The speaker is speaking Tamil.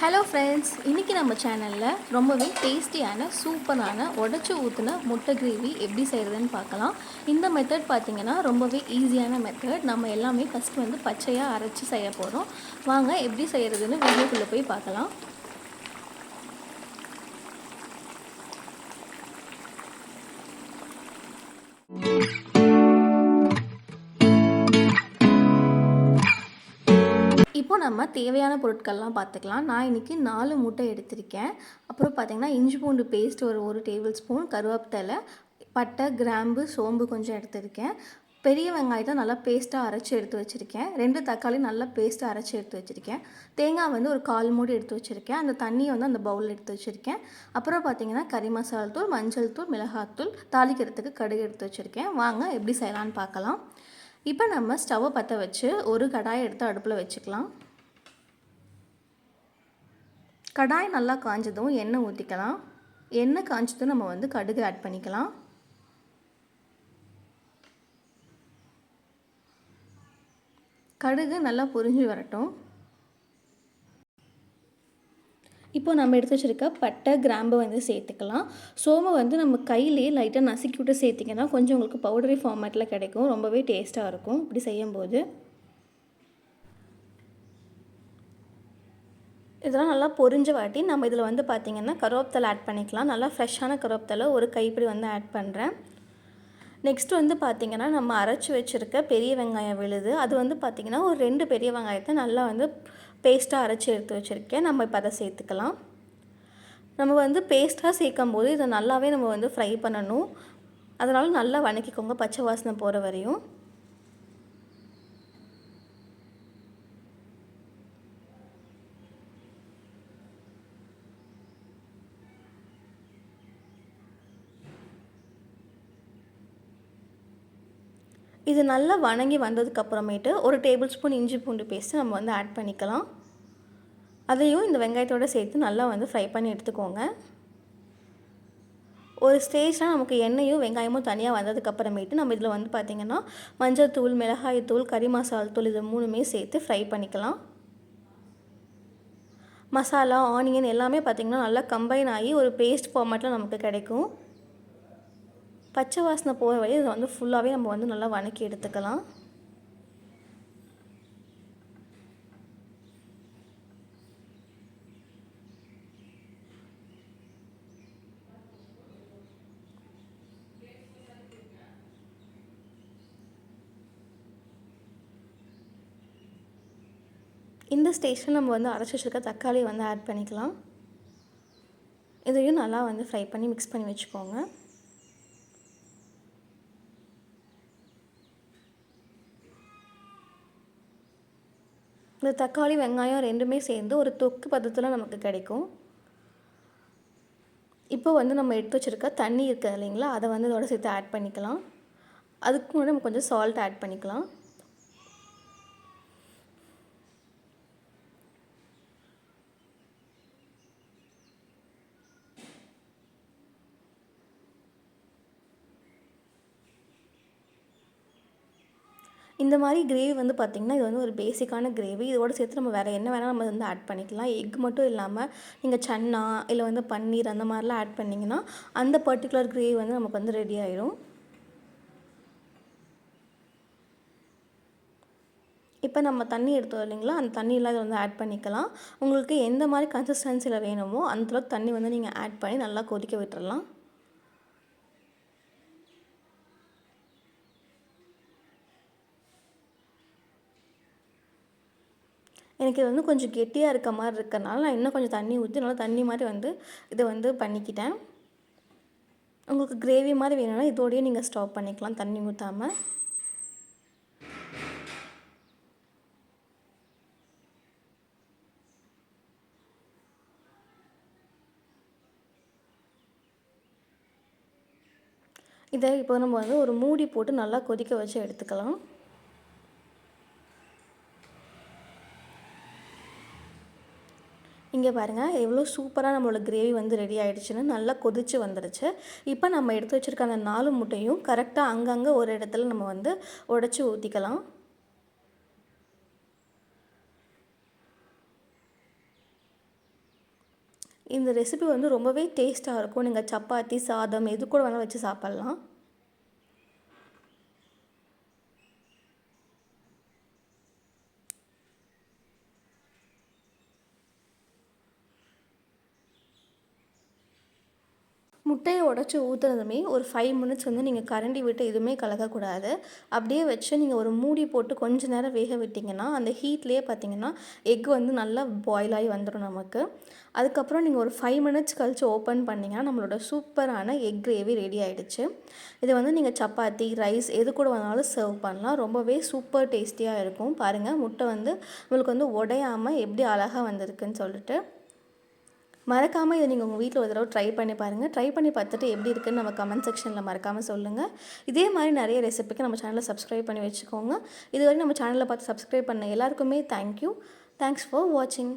ஹலோ ஃப்ரெண்ட்ஸ் இன்றைக்கி நம்ம சேனலில் ரொம்பவே டேஸ்டியான சூப்பரான உடச்சி ஊற்றின முட்டை கிரேவி எப்படி செய்கிறதுன்னு பார்க்கலாம். இந்த மெத்தட் பார்த்திங்கன்னா ரொம்பவே ஈஸியான மெத்தட் நம்ம எல்லாமே ஃபஸ்ட்டு வந்து பச்சையாக அரைச்சி செய்ய போகிறோம் வாங்க எப்படி செய்கிறதுன்னு வீடியோக்குள்ளே போய் பார்க்கலாம். நம்ம தேவையான பொருட்கள்லாம் பார்த்துக்கலாம். நான் இன்றைக்கி நாலு முட்டை எடுத்திருக்கேன். அப்புறம் பார்த்திங்கன்னா இஞ்சி பூண்டு பேஸ்ட் ஒரு ஒரு டேபிள் ஸ்பூன் கருவேப்பிலை பட்டை கிராம்பு சோம்பு கொஞ்சம் எடுத்திருக்கேன். பெரிய வெங்காயத்தை நல்லா பேஸ்ட்டாக அரைச்சி எடுத்து வச்சுருக்கேன். ரெண்டு தக்காளி நல்லா பேஸ்ட்டாக அரைச்சி எடுத்து வச்சுருக்கேன். தேங்காய் வந்து ஒரு கால் மூடி எடுத்து வச்சுருக்கேன். அந்த தண்ணியை வந்து அந்த பவுலில் எடுத்து வச்சுருக்கேன். அப்புறம் பார்த்திங்கன்னா கறி மசாலா தூள் மஞ்சள் தூள் மிளகாத்தூள் தாளிக்கிறதுக்கு கடுகு எடுத்து வச்சுருக்கேன். வாங்க எப்படி செய்யலான்னு பார்க்கலாம். இப்போ நம்ம ஸ்டவ்வை பற்ற வச்சு ஒரு கடாயை எடுத்து அடுப்பில் வச்சுக்கலாம். கடாய் நல்லா காஞ்சதும் எண்ணெய் ஊற்றிக்கலாம் எண்ணெய் காஞ்சதும் நம்ம வந்து கடுகு ஆட் பண்ணிக்கலாம். கடுகு நல்லா பொரிஞ்சு வரட்டும். இப்போ நம்ம எடுத்து வச்சுருக்க பட்டை கிராம்பை வந்து சேர்த்துக்கலாம். சோமை வந்து நம்ம கையிலேயே லைட்டாக நசுக்கி விட்டு சேர்த்திங்கன்னா கொஞ்சம் உங்களுக்கு பவுடரி ஃபார்மேட்டில் கிடைக்கும். ரொம்பவே டேஸ்ட்டாக இருக்கும். இப்படி செய்யும்போது. இதெல்லாம் நல்லா பொரிஞ்ச வாட்டி நம்ம இதில் வந்து பார்த்திங்கன்னா கருவேப்பிலை ஆட் பண்ணிக்கலாம். நல்லா ஃப்ரெஷ்ஷான கருவேப்பிலை ஒரு கைப்பிடி வந்து ஆட் பண்ணுறேன் நெக்ஸ்ட் வந்து பார்த்திங்கன்னா நம்ம அரைச்சி வச்சுருக்க பெரிய வெங்காயம் விழுது. அது வந்து பார்த்திங்கன்னா ஒரு ரெண்டு பெரிய வெங்காயத்தை நல்லா வந்து பேஸ்ட்டாக அரைச்சி எடுத்து வச்சுருக்கேன். நம்ம இப்போ அதை சேர்த்துக்கலாம். நம்ம வந்து பேஸ்ட்டாக சேர்க்கும் போது இதை நல்லாவே நம்ம வந்து ஃப்ரை பண்ணணும். அதனால் நல்லா வணக்கிக்கோங்க பச்சை வாசனை போகிற வரையும். இது நல்லா வணங்கி வந்ததுக்கப்புறமேட்டு ஒரு டேபிள் ஸ்பூன் இஞ்சி பூண்டு பேஸ்ட்டு நம்ம வந்து ஆட் பண்ணிக்கலாம். அதையும் இந்த வெங்காயத்தோடு சேர்த்து நல்லா வந்து ஃப்ரை பண்ணி எடுத்துக்கோங்க. ஒரு ஸ்டேஜில் நமக்கு எண்ணெயும் வெங்காயமும் தனியாக வந்ததுக்கப்புறமேட்டு நம்ம இதில் வந்து பார்த்திங்கன்னா மஞ்சள் தூள் மிளகாய் தூள் கறி மசால் தூள் இது மூணுமே சேர்த்து ஃப்ரை பண்ணிக்கலாம். மசாலா ஆனியன் எல்லாமே பார்த்திங்கன்னா நல்லா கம்பைன் ஆகி ஒரு பேஸ்ட் ஃபார்மேட்டில் நமக்கு கிடைக்கும். பச்சை வாசனை போகிற வழியை இதை வந்து ஃபுல்லாகவே நம்ம வந்து நல்லா வணக்கி எடுத்துக்கலாம். இந்த ஸ்டேஷன் நம்ம வந்து அரைச்சி வச்சுருக்க தக்காளியை வந்து ஆட் பண்ணிக்கலாம். இதையும் நல்லா வந்து ஃப்ரை பண்ணி மிக்ஸ் பண்ணி வச்சுக்கோங்க. இந்த தக்காளி வெங்காயம் ரெண்டுமே சேர்ந்து ஒரு தொக்கு பதத்தில் நமக்கு கிடைக்கும். இப்போ வந்து நம்ம எடுத்து வச்சுருக்க தண்ணி இருக்குது இல்லைங்களா? அதை வந்து இதோட சேர்த்து ஆட் பண்ணிக்கலாம். அதுக்கு முன்னாடி நம்ம கொஞ்சம் சால்ட் ஆட் பண்ணிக்கலாம். இந்த மாதிரி கிரேவி வந்து பார்த்திங்கன்னா இது வந்து ஒரு பேசிக்கான கிரேவி இதோட சேர்த்து நம்ம வேறு என்ன வேணால் நம்ம வந்து ஆட் பண்ணிக்கலாம். எக் மட்டும் இல்லாமல் நீங்கள் சன்னா இல்லை வந்து பன்னீர் அந்த மாதிரிலாம் ஆட் பண்ணிங்கன்னா அந்த பர்டிகுலர் கிரேவி வந்து நமக்கு வந்து ரெடி ஆயிடும் இப்போ நம்ம தண்ணி எடுத்தோம் இல்லைங்களா? அந்த தண்ணியெலாம் இதை வந்து ஆட் பண்ணிக்கலாம். உங்களுக்கு எந்த மாதிரி கன்சிஸ்டன்சியில் வேணுமோ அந்தளவுக்கு தண்ணி வந்து நீங்கள் ஆட் பண்ணி நல்லா கொதிக்க விட்டுறலாம். எனக்கு இது வந்து கொஞ்சம் கெட்டியாக இருக்க மாதிரி இருக்கிறனால நான் இன்னும் கொஞ்சம் தண்ணி ஊற்றி நல்லா தண்ணி மாதிரி வந்து இதை வந்து பண்ணிக்கிட்டேன். உங்களுக்கு கிரேவி மாதிரி வேணும்னா இதோடய நீங்கள் ஸ்டாப் பண்ணிக்கலாம் தண்ணி ஊற்றாமல் இதை இப்போ நம்ம வந்து ஒரு மூடி போட்டு நல்லா கொதிக்க வச்சு எடுத்துக்கலாம். இங்கே பாருங்கள் எவ்வளோ சூப்பராக நம்மளோட கிரேவி வந்து ரெடி ஆகிடுச்சுன்னு நல்லா கொதிச்சு வந்துடுச்சு இப்போ நம்ம எடுத்து வச்சுருக்க அந்த நாலு முட்டையும் கரெக்டாக அங்கங்கே ஒரு இடத்துல நம்ம வந்து உடச்சி ஊற்றிக்கலாம் இந்த ரெசிபி வந்து ரொம்பவே டேஸ்ட்டாக இருக்கும். நீங்கள் சப்பாத்தி சாதம் எது கூட வேணால் வச்சு சாப்பிட்லாம். முட்டையை உடச்சி ஊற்றுனதுமே ஒரு ஃபைவ் மினிட்ஸ் வந்து நீங்கள் கரண்டி விட்டு எதுவுமே கலக்கக்கூடாது. அப்படியே வச்சு நீங்கள் ஒரு மூடி போட்டு கொஞ்ச நேரம் வேக விட்டிங்கன்னா அந்த ஹீட்லேயே பார்த்தீங்கன்னா எக் வந்து நல்லா பாயில் ஆகி வந்துடும் நமக்கு. அதுக்கப்புறம் நீங்கள் ஒரு ஃபைவ் மினிட்ஸ் கழித்து ஓப்பன் பண்ணிங்கன்னா நம்மளோட சூப்பரான எக் கிரேவி ரெடி ஆகிடுச்சு இதை வந்து நீங்கள் சப்பாத்தி ரைஸ் எது கூட வேணாலும் சர்வ் பண்ணலாம். ரொம்பவே சூப்பர் டேஸ்டியாக இருக்கும். பாருங்கள் முட்டை வந்து உங்களுக்கு வந்து உடையாமல் எப்படி அழகாக வந்திருக்குன்னு சொல்லிட்டு. மறக்காமல் இதை நீங்கள் உங்கள் வீட்டில் ஒரு தடவை ட்ரை பண்ணி பாருங்கள் ட்ரை பண்ணி பார்த்துட்டு எப்படி இருக்குன்னு நம்ம கமெண்ட் செக்ஷனில் மறக்காமல் சொல்லுங்கள் இதே மாதிரி நிறைய ரெசிபிக்கு நம்ம சேனலை சப்ஸ்கிரைப் பண்ணி வச்சுக்கோங்க. இதுவரை நம்ம சேனலில் பார்த்து சப்ஸ்கிரைப் பண்ண எல்லாருக்குமே தேங்க்யூ தேங்க்ஸ் ஃபார் வாட்சிங்